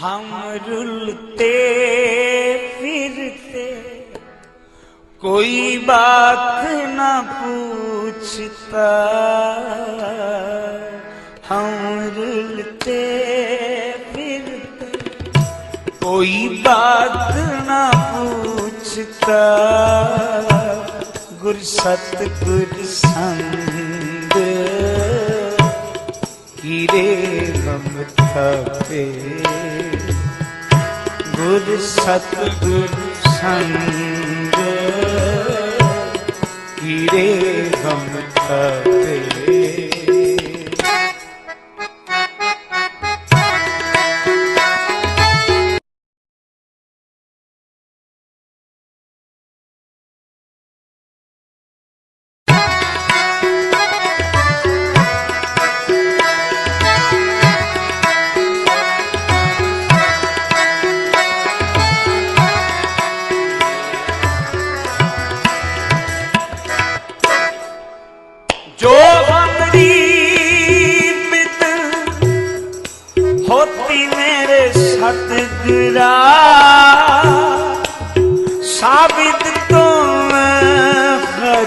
हम रुलते फिरते कोई बात न पूछता हम रुलते फिरते कोई बात न पूछता गुर सतगुर संग कीरे ਕਰਮ ਥਪੇ ਗੁਰ ਸਤ ਗੁਰ ਸੰਗ ਕੀਰੇ ਗਮ ਥਪੇ ਜੋ ਬੰਦੀ ਪਿਤ ਹੋਤੀ ਮੇਰੇ ਸਤ ਗਿਰਾ ਸਾਬਿਤ ਤੋਂ ਮੈਂ ਫਰ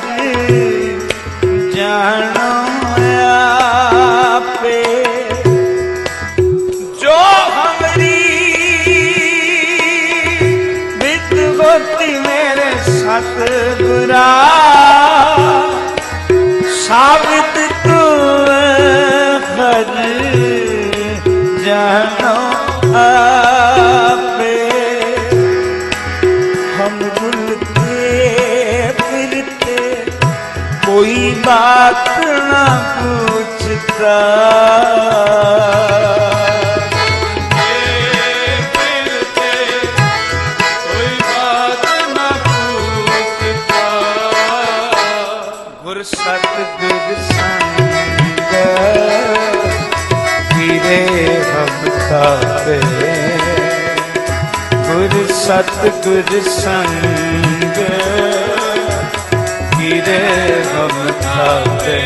ਜਾਣਾ ਸਤਿਗੁਰਾਂ ਸਾਬਤ ਤੂੰ ਹਰ ਜਾਨੋ ਆਪੇ। ਹਮ ਰੁਲਤੇ ਫਿਰਤੇ ਕੋਈ ਬਾਤ ਨਾ ਪੁੱਛਤਾ ਗੁਰ ਸਤਿਗੁਰ ਸੰਗ ਕੀਰੇ ਹਮ ਤਾਰੇ ਗੁਰ ਸਤਿਗੁਰ ਸੰਗ ਕੀਰੇ ਹਮ ਤਾਰੇ